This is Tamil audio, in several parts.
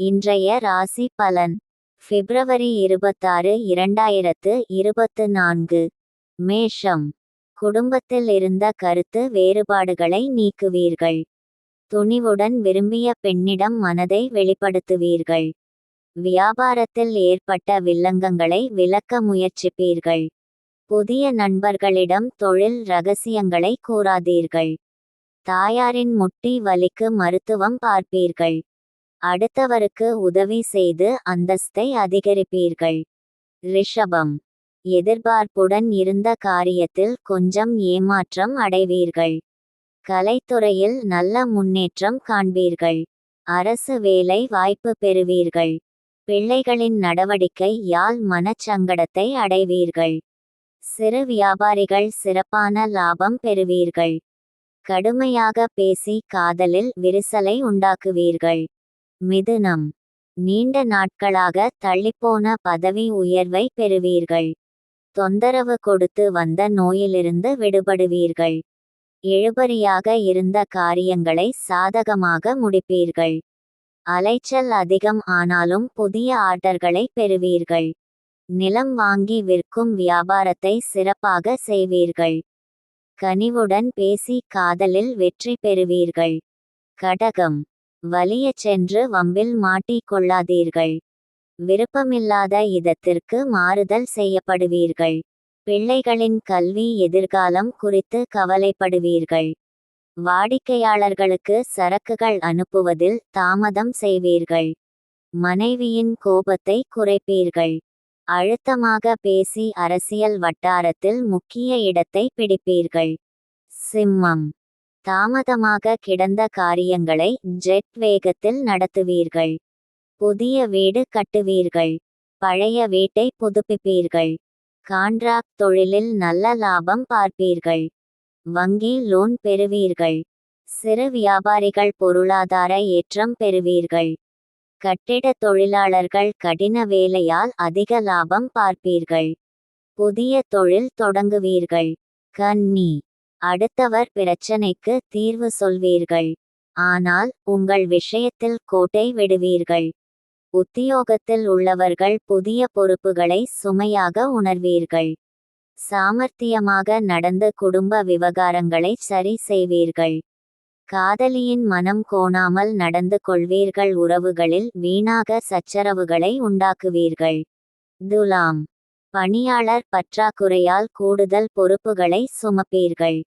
இன்றைய ராசி பலன். பிப்ரவரி இருபத்தாறு இரண்டாயிரத்து இருபத்து நான்கு. மேஷம். குடும்பத்தில் இருந்த கருத்து வேறுபாடுகளை நீக்குவீர்கள். துணிவுடன் விரும்பிய பெண்ணிடம் மனதை வெளிப்படுத்துவீர்கள். வியாபாரத்தில் ஏற்பட்ட வில்லங்கங்களை விலக்க முயற்சிப்பீர்கள். புதிய நண்பர்களிடம் தொழில் ரகசியங்களை கூறாதீர்கள். தாயாரின் முட்டி வலிக்கு மருத்துவம் பார்ப்பீர்கள். அடுத்தவருக்கு உதவி செய்து அந்தஸ்தை அதிகரிப்பீர்கள். ரிஷபம். எதிர்பார்ப்புடன் இருந்த காரியத்தில் கொஞ்சம் ஏமாற்றம் அடைவீர்கள். கலைத்துறையில் நல்ல முன்னேற்றம் காண்பீர்கள். அரசு வேலை வாய்ப்பு பெறுவீர்கள். பிள்ளைகளின் நடவடிக்கை யால் மனச்சங்கடத்தை அடைவீர்கள். சிறு வியாபாரிகள் சிறப்பான லாபம் பெறுவீர்கள். கடுமையாக பேசி காதலில் விரிசலை உண்டாக்குவீர்கள். மிதுனம். நீண்ட நாட்களாக தள்ளிப்போன பதவி உயர்வை பெறுவீர்கள். தொந்தரவு கொடுத்து வந்த நோயிலிருந்து விடுபடுவீர்கள். இழுபறியாக இருந்த காரியங்களை சாதகமாக முடிப்பீர்கள். அலைச்சல் அதிகம் ஆனாலும் புதிய ஆர்டர்களை பெறுவீர்கள். நிலம் வாங்கி விற்கும் வியாபாரத்தை சிறப்பாக செய்வீர்கள். கனிவுடன் பேசி காதலில் வெற்றி பெறுவீர்கள். கடகம். வலியச் சென்று வம்பில் மாட்டிக் கொள்ளாதீர்கள். விருப்பமில்லாத இதத்திற்கு மாறுதல் செய்யப்படுவீர்கள். பிள்ளைகளின் கல்வி எதிர்காலம் குறித்து கவலைப்படுவீர்கள். வாடிக்கையாளர்களுக்கு சரக்குகள் அனுப்புவதில் தாமதம் செய்வீர்கள். மனைவியின் கோபத்தை குறைப்பீர்கள். அழுத்தமாக பேசி அரசியல் வட்டாரத்தில் முக்கிய இடத்தை பிடிப்பீர்கள். சிம்மம். தாமதமாக கிடந்த காரியங்களை ஜெட் வேகத்தில் நடத்துவீர்கள். புதிய வீடு கட்டுவீர்கள். பழைய வீட்டை புதுப்பிப்பீர்கள். கான்ட்ராக்ட் தொழிலில் நல்ல லாபம் பார்ப்பீர்கள். வங்கி லோன் பெறுவீர்கள். சிறு வியாபாரிகள் பொருளாதார ஏற்றம் பெறுவீர்கள். கட்டிட தொழிலாளர்கள் கடின வேலையால் அதிக லாபம் பார்ப்பீர்கள். புதிய தொழில் தொடங்குவீர்கள். கன்னி. அடுத்தவர் பிரச்சனைக்கு தீர்வு சொல்வீர்கள். ஆனால் உங்கள் விஷயத்தில் கோட்டை விடுவீர்கள். உத்தியோகத்தில் உள்ளவர்கள் புதிய பொறுப்புகளை சுமையாக உணர்வீர்கள். சாமர்த்தியமாக நடந்து குடும்ப விவகாரங்களை சரி செய்வீர்கள். காதலியின் மனம் கோணாமல் நடந்து கொள்வீர்கள். உறவுகளில் வீணாக சச்சரவுகளை உண்டாக்குவீர்கள். துலாம். பணியாளர் பற்றாக்குறையால் கூடுதல் பொறுப்புகளை சுமப்பீர்கள்.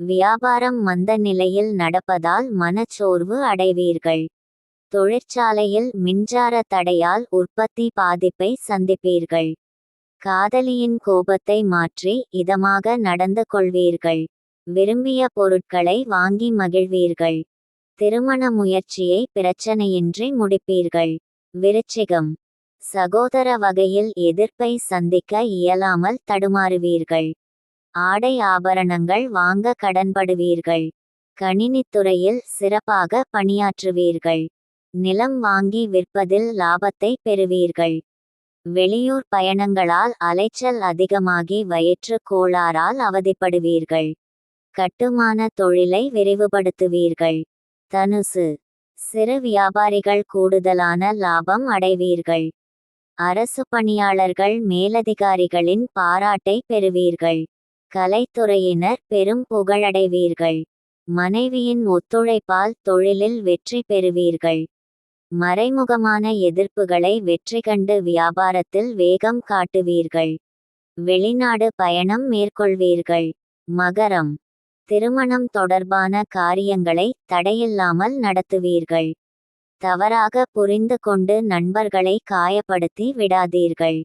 வியாபாரம் மந்த நிலையில் நடப்பதால் மனச்சோர்வு அடைவீர்கள். தொழிற்சாலையில் மின்சார தடையால் உற்பத்தி பாதிப்பை சந்திப்பீர்கள். காதலியின் கோபத்தை மாற்றி இதமாக நடந்து கொள்வீர்கள். விரும்பிய பொருட்களை வாங்கி மகிழ்வீர்கள். திருமண முயற்சியை பிரச்சனையின்றி முடிப்பீர்கள். விருச்சிகம். சகோதர வகையில் எதிர்ப்பை சந்திக்க இயலாமல் தடுமாறுவீர்கள். ஆடை ஆபரணங்கள் வாங்க கடன்படுவீர்கள். கணினித்துறையில் சிறப்பாக பணியாற்றுவீர்கள். நிலம் வாங்கி விற்பதில் லாபத்தை பெறுவீர்கள். வெளியூர் பயணங்களால் அலைச்சல் அதிகமாகி வயிற்று கோளாறால் அவதிப்படுவீர்கள். கட்டுமான தொழிலை விரிவுபடுத்துவீர்கள். தனுசு. சிறு வியாபாரிகள் கூடுதலான லாபம் அடைவீர்கள். அரசு பணியாளர்கள் மேலதிகாரிகளின் பாராட்டை பெறுவீர்கள். கலைத்துறையினர் பெரும் புகழடைவீர்கள். மனைவியின் ஒத்துழைப்பால் தொழிலில் வெற்றி பெறுவீர்கள். மறைமுகமான எதிர்ப்புகளை வெற்றி கண்டு வியாபாரத்தில் வேகம் காட்டுவீர்கள். வெளிநாடு பயணம் மேற்கொள்வீர்கள். மகரம். திருமணம் தொடர்பான காரியங்களை தடையில்லாமல் நடத்துவீர்கள். தவறாக புரிந்து கொண்டு நண்பர்களை காயப்படுத்தி விடாதீர்கள்.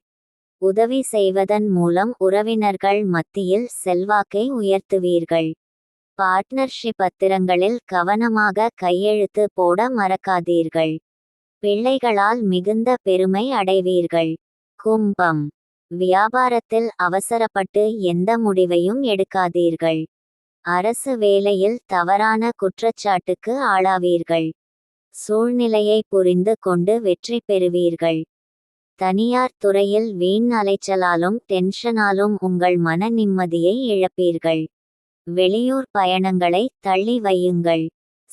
உதவி செய்வதன் மூலம் உறவினர்கள் மத்தியில் செல்வாக்கை உயர்த்துவீர்கள். பார்ட்னர்ஷிப் பத்திரங்களில் கவனமாக கையெழுத்து போட மறக்காதீர்கள். பிள்ளைகளால் மிகுந்த பெருமை அடைவீர்கள். கும்பம். வியாபாரத்தில் அவசரப்பட்டு எந்த முடிவையும் எடுக்காதீர்கள். அரசு வேலையில் தவறான குற்றச்சாட்டுக்கு ஆளாவீர்கள். சூழ்நிலையை புரிந்து கொண்டு வெற்றி பெறுவீர்கள். தனியார் துறையில் வீண் அலைச்சலாலும் டென்ஷனாலும் உங்கள் மன நிம்மதியை இழப்பீர்கள். வெளியூர் பயணங்களை தள்ளி வையுங்கள்.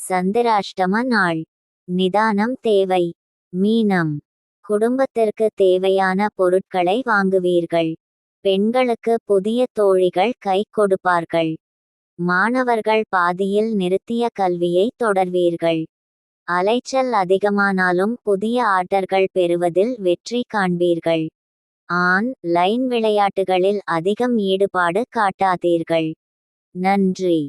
சந்திராஷ்டம நாள். நிதானம் தேவை. மீனம். குடும்பத்திற்கு தேவையான பொருட்களை வாங்குவீர்கள். பெண்களுக்கு புதிய தோழிகள் கை கொடுப்பார்கள். மாணவர்கள் பாதியில் நிறுத்திய கல்வியை தொடர்வீர்கள். அலைச்சல் அதிகமானாலும் புதிய ஆர்டர்கள் பெறுவதில் வெற்றி காண்பீர்கள். ஆன் லைன் விளையாட்டுகளில் அதிகம் ஈடுபாடு காட்டாதீர்கள். நன்றி.